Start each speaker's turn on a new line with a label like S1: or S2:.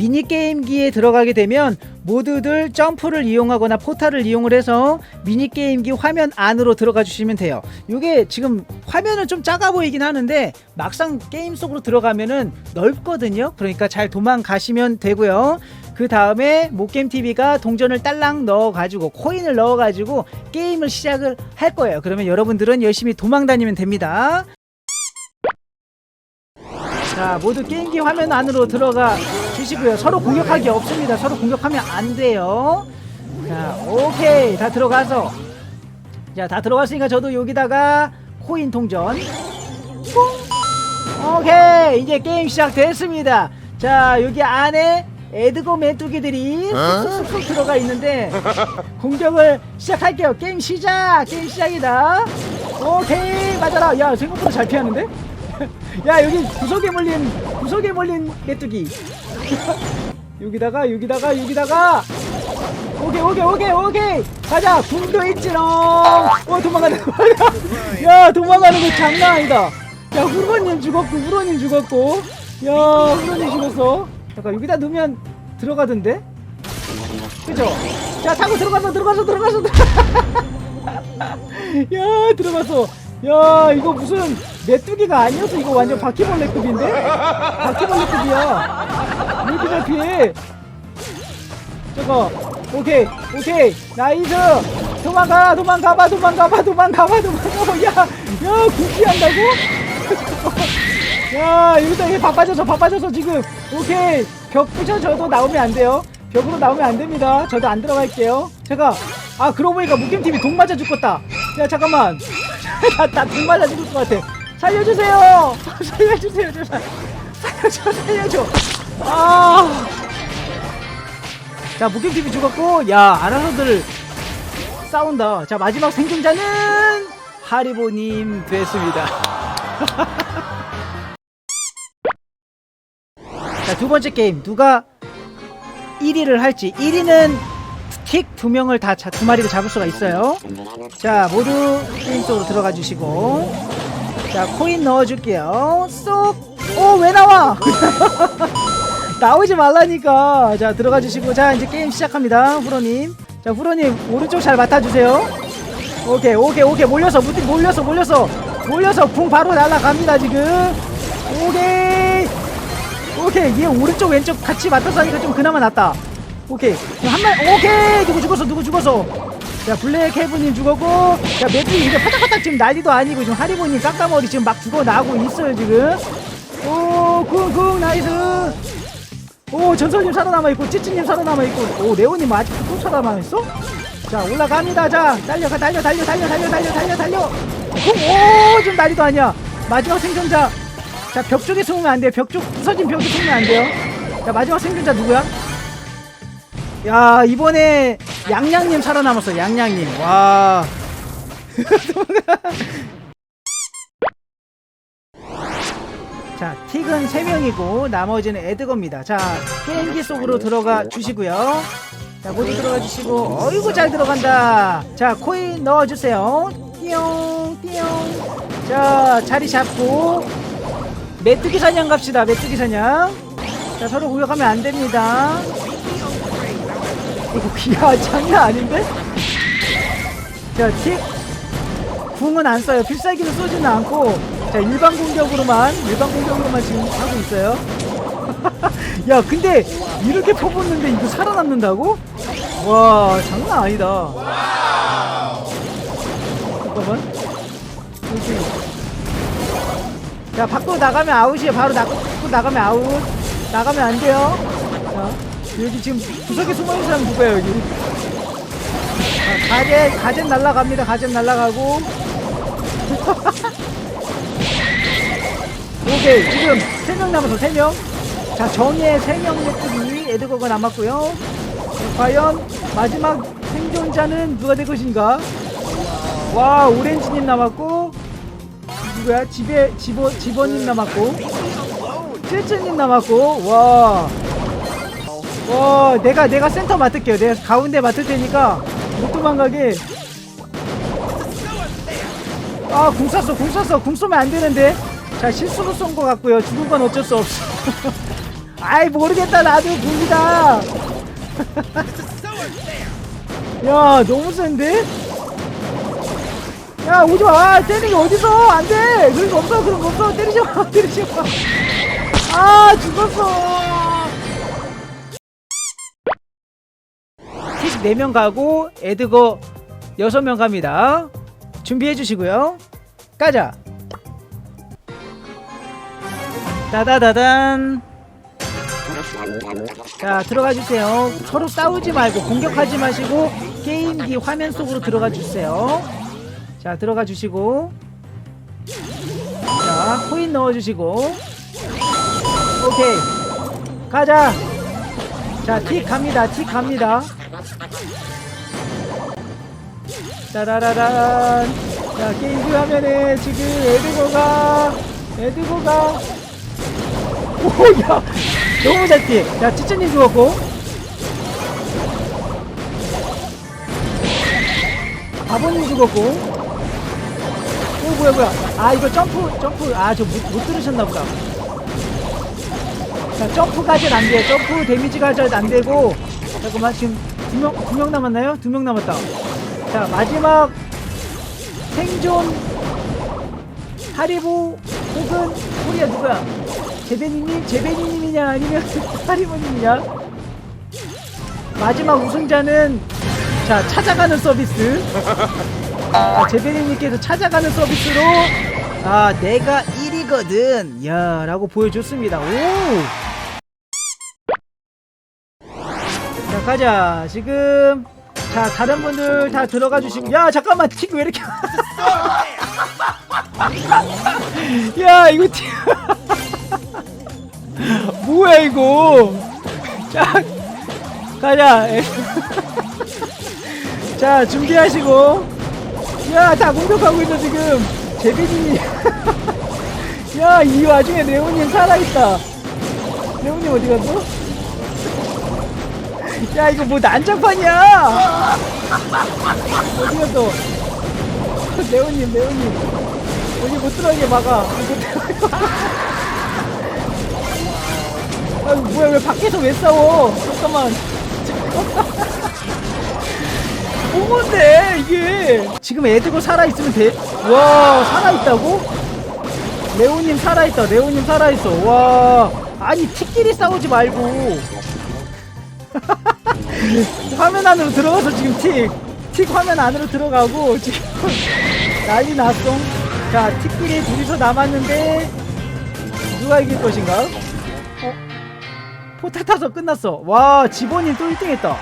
S1: 미니게임기에 들어가게 되면 모두들 점프를 이용하거나 포탈을 이용을 해서 미니게임기 화면 안으로 들어가 주시면 돼요. 이게 지금 화면은 좀 작아 보이긴 하는데 막상 게임 속으로 들어가면은 넓거든요. 그러니까 잘 도망가시면 되고요. 그 다음에 목겜TV가 동전을 딸랑 넣어가지고 코인을 넣어가지고 게임을 시작을 할 거예요. 그러면 여러분들은 열심히 도망 다니면 됩니다. 자, 모두 게임기 화면 안으로 들어가 주시고요. 서로 공격하기 없습니다. 서로 공격하면 안 돼요. 자, 오케이. 다 들어가서. 자, 다 들어갔으니까 저도 여기다가 코인. 뽕! 오케이. 이제 게임 시작됐습니다. 자, 여기 안에 에드거 메뚜기들이 쑥쑥쑥 들어가 있는데 공격을 시작할게요. 게임 시작! 게임 시작이다. 오케이. 맞아라. 야, 생각보다 잘 피하는데? 야 여기 구석에 몰린 구석에 몰린 메뚜기 여기다가 여기다가 여기다가. 오케이 오케이 오케이 오케이. 가자 궁도 있지롱. 어 도망가는 야 도망가는 거 장난 아니다. 야 후로님 죽었고 후로님 죽었고. 야 후로님 죽었어. 잠깐 여기다 넣으면 들어가던데? 그죠? 자 타고 들어가서 들어가서 들어가서. 야 들어갔어 야 이거 무슨 메뚜기가 아니어서 이거 완전 바퀴벌레급인데? 바퀴벌레급이야. 피해? 저거 오케이 오케이. 나이스. 도망가 도망가봐 도망가봐 도망가봐 도망가봐. 야야 굴피한다고? 야 여기다 이게 바빠져서 바빠져서 지금. 오케이. 벽 부셔져도 나오면 안 돼요. 벽으로 나오면 안 됩니다. 저도 안 들어갈게요. 제가 아 그러고 보니까 무겜TV 독 맞아 죽겠다. 야 잠깐만 나나독 맞아 죽을 것 같아 살려주세요 살려주세요 제발 살려줘 살려줘 아 자, 목격TV 죽었고, 야, 알아서들 싸운다. 자, 마지막 생존자는 하리보님 됐습니다. 자, 두 번째 게임. 누가 1위를 할지. 1위는 틱 두 명을 다, 자- 두 마리를 잡을 수가 있어요. 자, 모두 게임 속으로 들어가 주시고. 자, 코인 넣어줄게요. 쏙! 오, 왜 나와? 나오지 말라니까. 자, 들어가 주시고. 자, 이제 게임 시작합니다. 후로님. 자, 후로님, 오른쪽 잘 맡아주세요. 오케이, 오케이, 오케이. 몰려서, 무디 몰려서, 몰려서. 몰려서, 궁 바로 날아갑니다, 지금. 오케이. 오케이. 얘 오른쪽, 왼쪽 같이 맡아서 하니까 좀 그나마 낫다. 오케이. 한 말, 오케이. 누구 죽었어, 누구 죽었어. 자, 블랙 헤브님 죽었고. 자, 매트리 이제 파닥파닥 지금 난리도 아니고, 지금 하리보님 깎아머리 지금 막 죽어 나오고 있어요, 지금. 오, 쿵쿵, 나이스. 오 전설님 살아남아있고 찌찌님 살아남아있고 오 레오님 아직도 또 살아남아있어? 자 올라갑니다 자 달려 가 달려 달려 달려 달려 달려 달려 달려 오 지금 난리도 아니야 마지막 생존자 자 벽 쪽에 숨으면 안돼요 벽쪽 부서진 벽에 숨으면 안 돼요 자 마지막 생존자 누구야? 야 이번에 양양님 살아남았어 양양님 와 자, 틱은 3명이고 나머지는 에드거입니다. 자, 게임기 속으로 들어가 주시고요. 자, 모두 들어가 주시고 어이구 잘 들어간다. 자, 코인 넣어 주세요. 띠용 띠용. 자, 자리 잡고 메뚜기 사냥 갑시다. 메뚜기 사냥. 자, 서로 공격하면 안 됩니다. 기가 장난 아닌데? 자, 틱 궁은 안 써요. 필살기는 쏘지는 않고 자 일반 공격으로만 일반 공격으로만 지금 하고 있어요. 야 근데 이렇게 퍼붓는데 이거 살아남는다고? 와 장난 아니다. 잠깐만. 여기. 자 밖으로 나가면 아웃이에요. 바로 나, 밖으로 나가면 아웃. 나가면 안 돼요. 자 여기 지금 구석에 숨어있는 사람 누구야 여기? 자, 가젯 가젯 날라갑니다. 가젯 날라가고. 오케이 지금 3명 남아서 3명 자 정예 3명 메뚜기 에드거가 남았고요 자, 과연 마지막 생존자는 누가 될 것인가 와 오렌지님 남았고 누구야 집에 집어 집어님 남았고 쯔쯔님 남았고 와 와, 내가 내가 센터 맡을게요. 내가 가운데 맡을 테니까 못 도망가게. 아, 궁 쐈어, 궁 쐈어, 궁 쏘면 안 되는데. 자, 실수로 쏜 것 같고요. 죽은 건 어쩔 수 없어. 아이 모르겠다 나도 봅니다 야 너무 센데? 야 오지마 아, 게 어딨어 안돼 그런 거 없어 그런 거 없어 때리지 마 때리지 마 아 죽었어 티식 4명 가고 에드거 6명 갑니다. 준비해 주시고요. 까자. 따다다단. 자 들어가 주세요. 서로 싸우지 말고 공격하지 마시고 게임기 화면 속으로 들어가 주세요. 자 들어가 주시고. 자 코인 넣어 주시고. 오케이. 가자. 자틱 갑니다. 틱 갑니다 짜라라란. 자 게임기 화면에 지금 에드거가 에드거가. 오야 너무 잘 뛰어 자 찌찌님 죽었고. 아버님 죽었고. 오 뭐야 뭐야. 아 이거 점프 점프. 아 저못못 들으셨나 보다. 자 점프까지는 안 돼요 점프 데미지가 잘 안 되고. 잠깐만 지금 두명 두 명 남았나요? 두 명 남았다. 자 마지막 생존 하리보 혹은 코리아 누구야? 제베니님 제베니님이냐? 아니면 하리보님이냐 마지막 우승자는 자 찾아가는 서비스. 아, 제베니님께서 찾아가는 서비스로 아 내가 1위거든. 야 라고 보여줬습니다. 오 자 가자. 지금 자 다른 분들 다 들어가 주시고 야 잠깐만 틱 왜 이렇게 야 이거 틱 뭐야 이거? 자 가자. 자 준비하시고. 야 다 공격하고 있어 지금. 제비님이. 야이 와중에 레오님 살아있다. 레오님 어디 갔어? 야 이거 뭐 난장판이야. 어디 갔어 레오님 레오님. 여기 못 들어가게 막아. 아 뭐야 왜 밖에서 왜 싸워? 잠깐만. 뭐건데 이게? 지금 애들고 살아있으면 돼? 와 살아있다고? 레오님 살아있다 레오님 살아있어. 와. 아니 티끼리 싸우지 말고 화면 안으로 들어가서 지금 틱, 틱 화면 안으로 들어가고 지금 난리 났어. 자, 틱끼리 둘이서 남았는데 누가 이길 것인가? 어? 포탈 타서 끝났어. 와, 지본이 또 1등 했다.